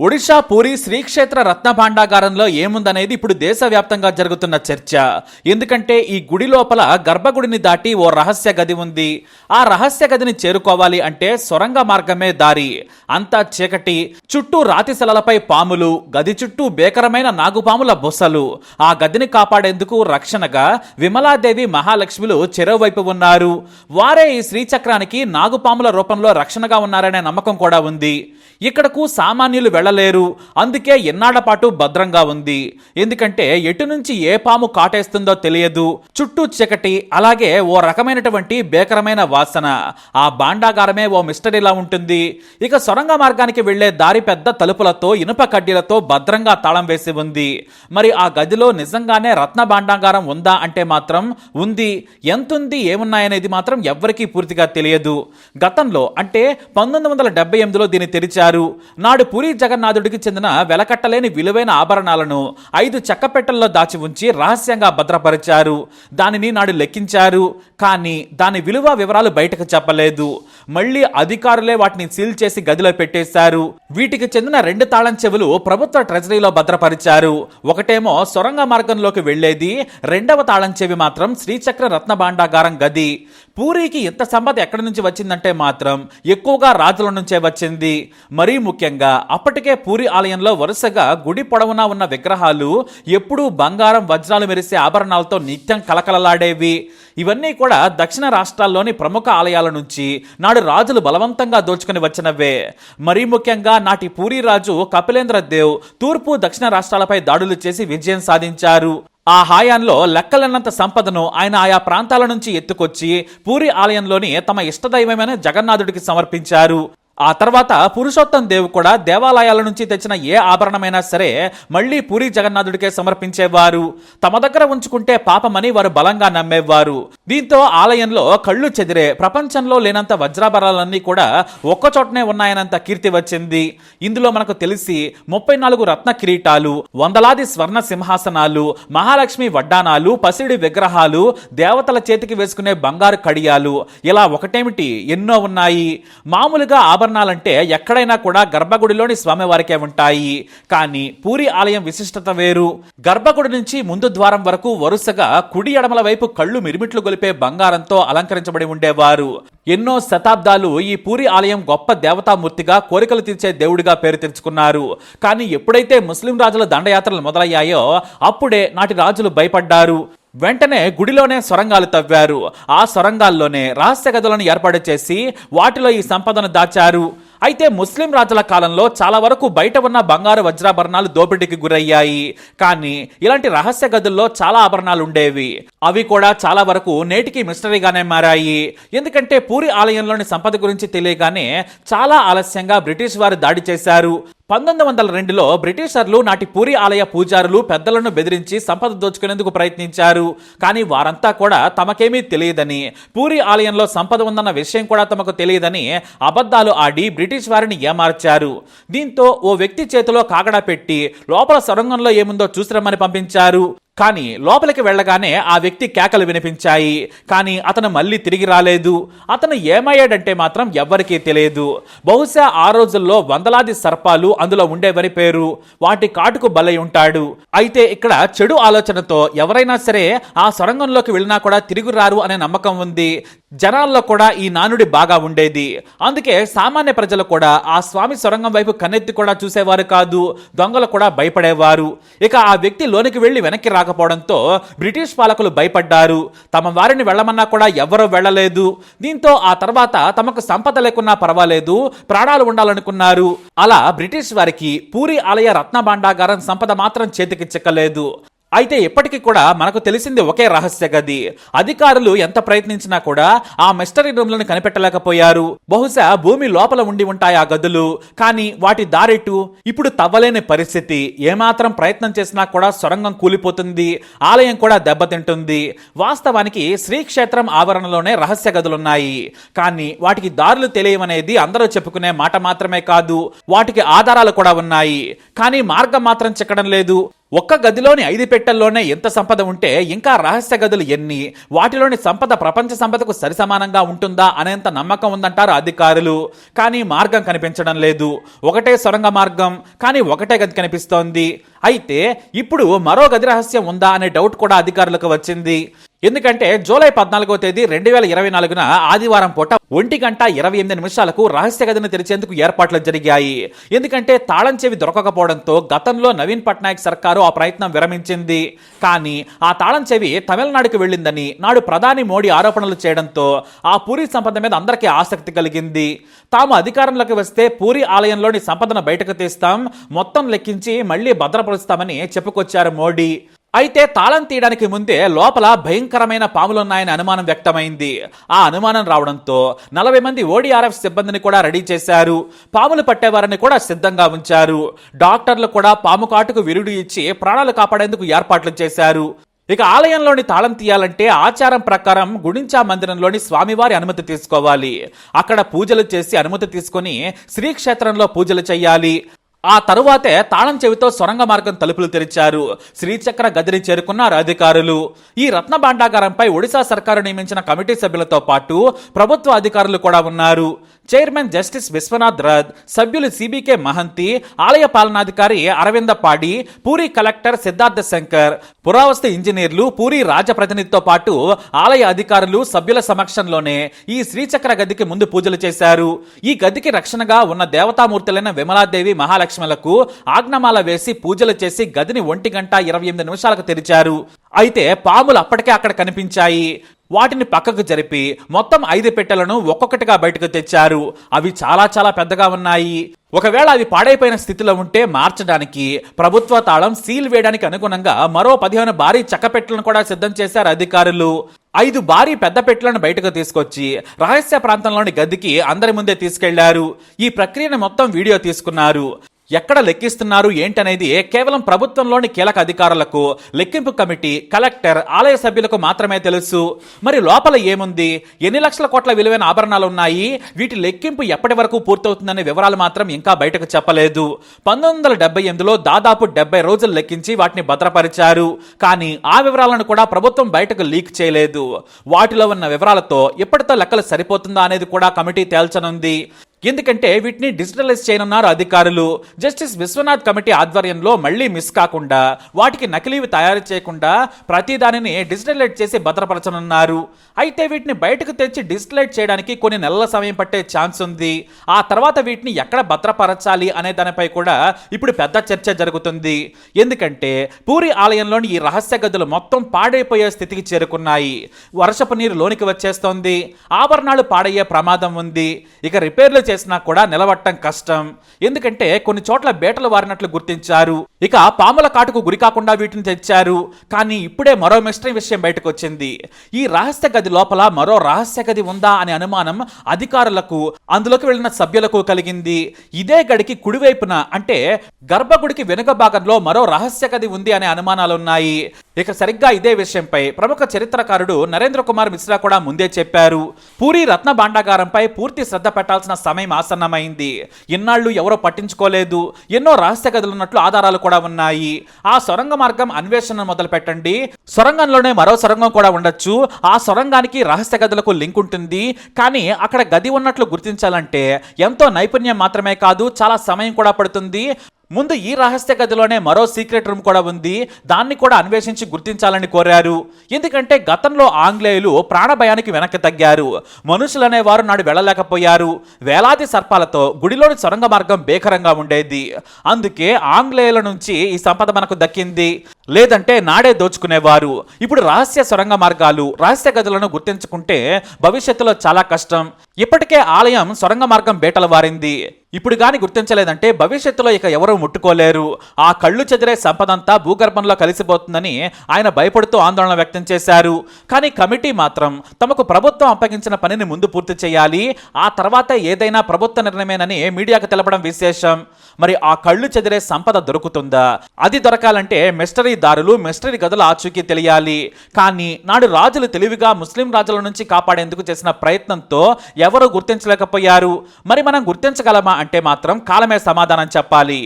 ఒడిషా పూరి శ్రీక్షేత్ర రత్న భాండాగారంలో ఏముందనేది ఇప్పుడు దేశవ్యాప్తంగా జరుగుతున్న చర్చ. ఎందుకంటే ఈ గుడి లోపల గర్భగుడిని దాటి ఓ రహస్య గది ఉంది. ఆ రహస్య గదిని చేరుకోవాలి అంటే సొరంగ మార్గమే దారి. అంతా చీకటి. చుట్టూ రాతిశలలపై పాములు. గది చుట్టూ బేకరమైన నాగుపాముల బొసలు. ఆ గదిని కాపాడేందుకు రక్షణగా విమలాదేవి మహాలక్ష్మిలు చెరోవైపు ఉన్నారు. వారే ఈ శ్రీచక్రానికి నాగుపాముల రూపంలో రక్షణగా ఉన్నారనే నమ్మకం కూడా ఉంది. ఇక్కడకు సామాన్యులు వెళ్ళలేరు. అందుకే ఎన్నాళ్ళ పాటు భద్రంగా ఉంది. ఎందుకంటే ఎటు నుంచి ఏ పాము కాటేస్తుందో తెలియదు. చుట్టూ చీకటి అలాగే ఓ రకమైనటువంటి బేకరమైన వాసన. ఆ బాండాగారమే ఓ మిస్టరీలా ఉంటుంది. ఇక సొరంగ మార్గానికి వెళ్ళే దారి పెద్ద తలుపులతో ఇనుప కడ్డీలతో భద్రంగా తాళం వేసి ఉంది. మరి ఆ గదిలో నిజంగానే రత్న భాండాగారం ఉందా అంటే మాత్రం ఉంది. ఎంతుంది ఏమున్నాయనేది మాత్రం ఎవ్వరికీ పూర్తిగా తెలియదు. గతంలో అంటే పంతొమ్మిది వందల డెబ్బై ఎనిమిదిలో దీన్ని తెరిచారు. నాడు పూరి జగన్నాథుడికి చెందిన వెలకట్టలేని విలువైన ఆభరణాలను ఐదు చెక్కపెట్టెల్లో దాచి ఉంచి రహస్యంగా భద్రపరిచారు. దానిని నాడు లెక్కించారు. కానీ దాని విలువ వివరాలు బయటకు చెప్పలేదు. మళ్ళీ అధికారులే వాటిని సీల్ చేసి గదిలో పెట్టేశారు. వీటికి చెందిన రెండు తాళం చెవులు ప్రభుత్వ ట్రెజరీలో భద్రపరిచారు. ఒకటేమో సొరంగ మార్గంలోకి వెళ్ళేది రెండవ తాళం చెవి మాత్రం శ్రీచక్ర రత్న భాండాగారం గది. పూరికి ఇంత సంపద ఎక్కడి నుంచి వచ్చిందంటే మాత్రం ఎక్కువగా రాజుల నుంచే వచ్చింది. మరీ ముఖ్యంగా అప్పటికే పూరి ఆలయంలో వరుసగా గుడి పొడవునా ఉన్న విగ్రహాలు ఎప్పుడూ బంగారం వజ్రాలు మెరిసే ఆభరణాలతో నిత్యం కలకలలాడేవి ఇవన్నీ కూడా దక్షిణ రాష్ట్రాల్లోని ప్రముఖ ఆలయాల నుంచి నాడు రాజులు బలవంతంగా దోచుకుని వచ్చినవే. మరీ ముఖ్యంగా నాటి పూరి రాజు కపిలేంద్ర దేవ్ తూర్పు దక్షిణ రాష్ట్రాలపై దాడులు చేసి విజయం సాధించారు. ఆ హాయాంలో లెక్కలన్నంత సంపదను ఆయన ఆయా ప్రాంతాల నుంచి ఎత్తుకొచ్చి పూరి ఆలయంలోని తమ ఇష్టదైవమైన జగన్నాథుడికి సమర్పించారు. ఆ తర్వాత పురుషోత్తం దేవ్ కూడా దేవాలయాల నుంచి తెచ్చిన ఏ ఆభరణమైనా సరే మళ్ళీ పూరి జగన్నాథుడికే సమర్పించేవారు. తమ దగ్గర ఉంచుకుంటే పాపమని వారు బలంగా నమ్మేవారు. దీంతో ఆలయంలో కళ్ళు చెదిరే ప్రపంచంలో లేనంత వజ్రాభరాలన్నీ కూడా ఒక్కచోటనే ఉన్నాయనంత కీర్తి వచ్చింది. ఇందులో మనకు తెలిసి ముప్పై నాలుగు రత్న కిరీటాలు వందలాది స్వర్ణ సింహాసనాలు మహాలక్ష్మి వడ్డానాలు పసిడి విగ్రహాలు దేవతల చేతికి వేసుకునే బంగారు కడియాలు. ఇలా ఒకటేమిటి? ఎన్నో ఉన్నాయి. మామూలుగా ఆభరణాలంటే ఎక్కడైనా కూడా గర్భగుడిలోని స్వామివారికే ఉంటాయి. కానీ పూరి ఆలయం విశిష్టత వేరు. గర్భగుడి నుంచి ముందు ద్వారం వరకు వరుసగా కుడి ఎడమల వైపు కళ్ళు మిరిమిట్లు గొలిపే బంగారంతో అలంకరించబడి ఉండేవారు. ఎన్నో శతాబ్దాలు ఈ పూరి ఆలయం గొప్ప దేవతామూర్తిగా కోరికలు తీర్చే దేవుడిగా పేరు తెచ్చుకున్నారు. కానీ ఎప్పుడైతే ముస్లిం రాజుల దండయాత్రలు మొదలయ్యాయో అప్పుడే నాటి రాజులు భయపడ్డారు. వెంటనే గుడిలోనే సొరంగాలు తవ్వారు. ఆ సొరంగాల్లోనే రహస్య గదులను ఏర్పాటు చేసి వాటిలో ఈ సంపదను దాచారు. అయితే ముస్లిం రాజుల కాలంలో చాలా వరకు బయట ఉన్న బంగారు వజ్రాభరణాలు దోపిడీకి గురయ్యాయి. కానీ ఇలాంటి రహస్య గదుల్లో చాలా ఆభరణాలు ఉండేవి. అవి కూడా చాలా వరకు నేటికి మిస్టరీగానే మారాయి. ఎందుకంటే పూరి ఆలయంలోని సంపద గురించి తెలియగానే చాలా ఆలస్యంగా బ్రిటిష్ వారు దాడి చేశారు. పంతొమ్మిది వందల రెండులో బ్రిటిషర్లు నాటి పూరి ఆలయ పూజారులు పెద్దలను బెదిరించి సంపద దోచుకునేందుకు ప్రయత్నించారు. కానీ వారంతా కూడా తమకేమీ తెలియదని పూరి ఆలయంలో సంపద ఉందన్న విషయం కూడా తమకు తెలియదని అబద్ధాలు ఆడి బ్రిటిష్ వారిని ఏమార్చారు. దీంతో ఓ వ్యక్తి చేతిలో కాగడా పెట్టి లోపల సొరంగంలో ఏముందో చూసిరమ్మని పంపించారు. కానీ లోపలికి వెళ్ళగానే ఆ వ్యక్తి కేకలు వినిపించాయి. కానీ అతను మళ్ళీ తిరిగి రాలేదు. అతను ఏమయ్యాడంటే మాత్రం ఎవ్వరికీ తెలియదు. బహుశా ఆ రోజుల్లో వందలాది సర్పాలు అందులో ఉండేవని పేరు. వాటి కాటుకు బలై ఉంటాడు. అయితే ఇక్కడ చెడు ఆలోచనతో ఎవరైనా సరే ఆ సొరంగంలోకి వెళ్ళినా కూడా తిరిగి రారు అనే నమ్మకం ఉంది. జనాల్లో కూడా ఈ నానుడి బాగా ఉండేది. అందుకే సామాన్య ప్రజలు కూడా ఆ స్వామి సొరంగం వైపు కన్నెత్తి కూడా చూసేవారు కాదు దొంగలు కూడా భయపడేవారు. ఇక ఆ వ్యక్తి లోనికి వెళ్ళి వెనక్కి రాకపోవడంతో బ్రిటిష్ పాలకులు భయపడ్డారు. తమ వారిని వెళ్ళమన్నా కూడా ఎవరూ వెళ్ళలేదు. దీంతో ఆ తర్వాత తమకు సంపద లేకున్నా పర్వాలేదు ప్రాణాలు ఉండాలనుకున్నారు. అలా బ్రిటిష్ వారికి పూరి ఆలయ రత్న భాండాగారం సంపద మాత్రం చేతికి చిక్కలేదు అయితే ఇప్పటికీ కూడా మనకు తెలిసింది ఒకే రహస్య గది. అధికారులు ఎంత ప్రయత్నించినా కూడా ఆ మిస్టరీ రూమ్లను కనిపెట్టలేకపోయారు. బహుశా భూమి లోపల ఉండి ఉంటాయి ఆ గదులు. కానీ వాటి దారెటు ఇప్పుడు తవ్వలేని పరిస్థితి. ఏమాత్రం ప్రయత్నం చేసినా కూడా సొరంగం కూలిపోతుంది. ఆలయం కూడా దెబ్బతింటుంది. వాస్తవానికి శ్రీక్షేత్రం ఆవరణలోనే రహస్య గదులున్నాయి. కానీ వాటికి దారులు తెలియవనేది అందరూ చెప్పుకునే మాట మాత్రమే కాదు. వాటికి ఆధారాలు కూడా ఉన్నాయి. కానీ మార్గం మాత్రం చిక్కడం లేదు. ఒక్క గదిలోని ఐదు పెట్టెల్లోనే ఎంత సంపద ఉంటే ఇంకా రహస్య గదులు ఎన్ని? వాటిలోని సంపద ప్రపంచ సంపదకు సరిసమానంగా ఉంటుందా అనేంత నమ్మకం ఉందంటారు అధికారులు. కానీ మార్గం కనిపించడం లేదు. ఒకటే సొరంగ మార్గం కానీ ఒకటే గది కనిపిస్తోంది. అయితే ఇప్పుడు మరో గది రహస్యం ఉందా అనే డౌట్ కూడా అధికారులకు వచ్చింది. ఎందుకంటే జూలై పద్నాలుగో తేదీ రెండు వేల ఇరవై నాలుగున ఆదివారం పూట ఒంటి గంట ఇరవై ఎనిమిది నిమిషాలకు రహస్య గదిని తెరిచేందుకు ఏర్పాట్లు జరిగాయి. ఎందుకంటే తాళం చెవి దొరకకపోవడంతో గతంలో నవీన్ పట్నాయక్ సర్కారు ఆ ప్రయత్నం విరమించింది. కానీ ఆ తాళం చెవి తమిళనాడుకు వెళ్ళిందని నాడు ప్రధాని మోడీ ఆరోపణలు చేయడంతో ఆ పూరి సంపద మీద అందరికీ ఆసక్తి కలిగింది. తాము అధికారంలోకి వస్తే పూరి ఆలయంలోని సంపదను బయటకు తీస్తాం మొత్తం లెక్కించి మళ్ళీ భద్రపరుస్తామని చెప్పుకొచ్చారు మోడీ. అయితే తాళం తీయడానికి ముందే లోపల భయంకరమైన పాములున్నాయని అనుమానం వ్యక్తమైంది. ఆ అనుమానం రావడంతో నలభై మంది ఓడిఆర్ఎఫ్ సిబ్బందిని కూడా రెడీ చేశారు. పాములు పట్టేవారిని కూడా సిద్ధంగా ఉంచారు. డాక్టర్లు కూడా పాము కాటుకు విరుడు ఇచ్చి ప్రాణాలు కాపాడేందుకు ఏర్పాట్లు చేశారు. ఇక ఆలయంలోని తాళం తీయాలంటే ఆచారం ప్రకారం గుడించా మందిరంలోని స్వామివారి అనుమతి తీసుకోవాలి. అక్కడ పూజలు చేసి అనుమతి తీసుకొని శ్రీక్షేత్రంలో పూజలు చేయాలి. ఆ తరువాతే తాళం చెవితో సొరంగ మార్గం తలుపులు తెరిచారు. శ్రీచక్ర గదిని చేరుకున్నారు అధికారులు. ఈ రత్న భాండాగారంపై ఒడిశా సర్కారు నియమించిన కమిటీ సభ్యులతో పాటు ప్రభుత్వ అధికారులు కూడా ఉన్నారు. చైర్మన్ జస్టిస్ విశ్వనాథ్ రథ్ సభ్యులు సిబికే మహంతి ఆలయ పాలనాధికారి అరవింద పాడి పూరి కలెక్టర్ సిద్ధార్థ శంకర్ పురావస్తు ఇంజనీర్లు పూరి రాజప్రతినిధితో పాటు ఆలయ అధికారులు సభ్యుల సమక్షంలోనే ఈ శ్రీచక్ర గదికి ముందు పూజలు చేశారు. ఈ గదికి రక్షణగా ఉన్న దేవతామూర్తులైన విమలాదేవి మహాలక్ష్మలకు ఆజ్ఞమాల వేసి పూజలు చేసి గదిని ఒంటి గంట ఇరవై ఎనిమిది నిమిషాలకు తెరిచారు. అయితే పాములు అప్పటికే అక్కడ కనిపించాయి. వాటిని పక్కకు జరిపి మొత్తం ఐదు పెట్టెలను ఒక్కొక్కటిగా బయటకు తెచ్చారు. అవి చాలా చాలా పెద్దగా ఉన్నాయి. ఒకవేళ అవి పాడైపోయిన స్థితిలో ఉంటే మార్చడానికి ప్రభుత్వ తాళం సీల్ వేయడానికి అనుగుణంగా మరో పదిహేను భారీ చక్కపెట్టెలను కూడా సిద్ధం చేశారు అధికారులు. ఐదు భారీ పెద్ద పెట్టెలను బయటకు తీసుకొచ్చి రహస్య ప్రాంతంలోని గదికి అందరి ముందే తీసుకెళ్ళారు. ఈ ప్రక్రియను మొత్తం వీడియో తీసుకున్నారు. ఎక్కడ లెక్కిస్తున్నారు ఏంటనేది కేవలం ప్రభుత్వంలోని కీలక అధికారులకు లెక్కింపు కమిటీ కలెక్టర్ ఆలయ సభ్యులకు మాత్రమే తెలుసు. మరి లోపల ఏముంది? ఎన్ని లక్షల కోట్ల విలువైన ఆభరణాలు ఉన్నాయి? వీటి లెక్కింపు ఎప్పటి వరకు పూర్తవుతుందనే వివరాలు మాత్రం ఇంకా బయటకు చెప్పలేదు. పంతొమ్మిది వందల డెబ్బై ఎనిమిదిలో దాదాపు డెబ్బై రోజులు లెక్కించి వాటిని భద్రపరిచారు. కానీ ఆ వివరాలను కూడా ప్రభుత్వం బయటకు లీక్ చేయలేదు. వాటిలో ఉన్న వివరాలతో ఇప్పటితో లెక్కలు సరిపోతుందా అనేది కూడా కమిటీ తేల్చనుంది. ఎందుకంటే వీటిని డిజిటలైజ్ చేయనున్నారు అధికారులు. జస్టిస్ విశ్వనాథ్ కమిటీ ఆధ్వర్యంలో మళ్ళీ మిస్ కాకుండా వాటికి నకిలీవి తయారు చేయకుండా ప్రతి దానిని డిజిటలైజ్ చేసి భద్రపరచనున్నారు. అయితే వీటిని బయటకు తెచ్చి డిజిటలైజ్ చేయడానికి కొన్ని నెలల సమయం పట్టే ఛాన్స్ ఉంది. ఆ తర్వాత వీటిని ఎక్కడ భద్రపరచాలి అనే దానిపై కూడా ఇప్పుడు పెద్ద చర్చ జరుగుతుంది. ఎందుకంటే పూరి ఆలయంలోని ఈ రహస్య గదులు మొత్తం పాడైపోయే స్థితికి చేరుకున్నాయి. వర్షపు నీరు లోనికి వచ్చేస్తోంది. ఆభరణాలు పాడయ్యే ప్రమాదం ఉంది. ఇక రిపేర్లు చేసినా కూడా నిలబట్టం కష్టం. ఎందుకంటే కొన్ని చోట్ల బేటలు వారినట్లు గుర్తించారు. ఇక పాముల కాటుకు గురి కాకుండా వీటిని తెచ్చారు. కానీ ఇప్పుడే మరో మిస్టరీ విషయం బయటకు వచ్చింది ఈ రహస్య గది లోపల మరో రహస్య గది ఉందా అనే అనుమానం అధికారులకు అందులోకి వెళ్ళిన సభ్యులకు కలిగింది. ఇదే గడికి కుడివైపున అంటే గర్భగుడికి వెనుక భాగంలో మరో రహస్య గది ఉంది అనే అనుమానాలున్నాయి. ఇక సరిగ్గా ఇదే విషయంపై ప్రముఖ చరిత్రకారుడు నరేంద్ర కుమార్ మిశ్రా కూడా ముందే చెప్పారు. పూరి రత్న భాండాగారంపై పూర్తి శ్రద్ధ పెట్టాల్సిన సమయం ఆసన్నమైంది. ఇన్నాళ్ళు ఎవరో పట్టించుకోలేదు. ఎన్నో రహస్య గదులున్నట్లు ఆధారాలు కూడా ఉన్నాయి. ఆ సొరంగ మార్గం అన్వేషణ మొదలు పెట్టండి సొరంగంలోనే మరో సొరంగం కూడా ఉండొచ్చు. ఆ సొరంగానికి రహస్య గదులకు లింక్ ఉంటుంది. కానీ అక్కడ గది ఉన్నట్లు గుర్తించాలంటే ఎంతో నైపుణ్యం మాత్రమే కాదు చాలా సమయం కూడా పడుతుంది. ముందు ఈ రహస్య గదిలోనే మరో సీక్రెట్ రూమ్ కూడా ఉంది. దాన్ని కూడా అన్వేషించి గుర్తించాలని కోరారు. ఎందుకంటే గతంలో ఆంగ్లేయులు ప్రాణభయానికి వెనక్కి తగ్గారు. మనుషులనే వారు నాడు వెళ్ళలేకపోయారు. వేలాది సర్పాలతో గుడిలోని సొరంగ మార్గం బేకరంగా ఉండేది. అందుకే ఆంగ్లేయుల నుంచి ఈ సంపద మనకు దక్కింది. లేదంటే నాడే దోచుకునేవారు. ఇప్పుడు రహస్య సొరంగ మార్గాలు రహస్య గదులను గుర్తించుకుంటే భవిష్యత్తులో చాలా కష్టం. ఇప్పటికే ఆలయం సొరంగ మార్గం బేటలు వారింది. ఇప్పుడు కానీ గుర్తించలేదంటే భవిష్యత్తులో ఇక ఎవరూ ముట్టుకోలేరు. ఆ కళ్ళు చెదిరే సంపదంతా భూగర్భంలో కలిసిపోతుందని ఆయన భయపడుతూ ఆందోళన వ్యక్తం చేశారు. కానీ కమిటీ మాత్రం తమకు ప్రభుత్వం అప్పగించిన పనిని ముందు పూర్తి చేయాలి. ఆ తర్వాత ఏదైనా ప్రభుత్వ నిర్ణయమేనని మీడియాకు తెలపడం విశేషం. మరి ఆ కళ్ళు చెదిరే సంపద దొరుకుతుందా? అది దొరకాలంటే మిస్టరీ దారులు మిస్టరీ గదుల ఆచూకీ తెలియాలి. కానీ నాడు రాజులు తెలివిగా ముస్లిం రాజుల నుంచి కాపాడేందుకు చేసిన ప్రయత్నంతో ఎవరూ గుర్తించలేకపోయారు. మరి మనం గుర్తించగలమా అంటే మాత్రం కాలమే సమాధానం చెప్పాలి.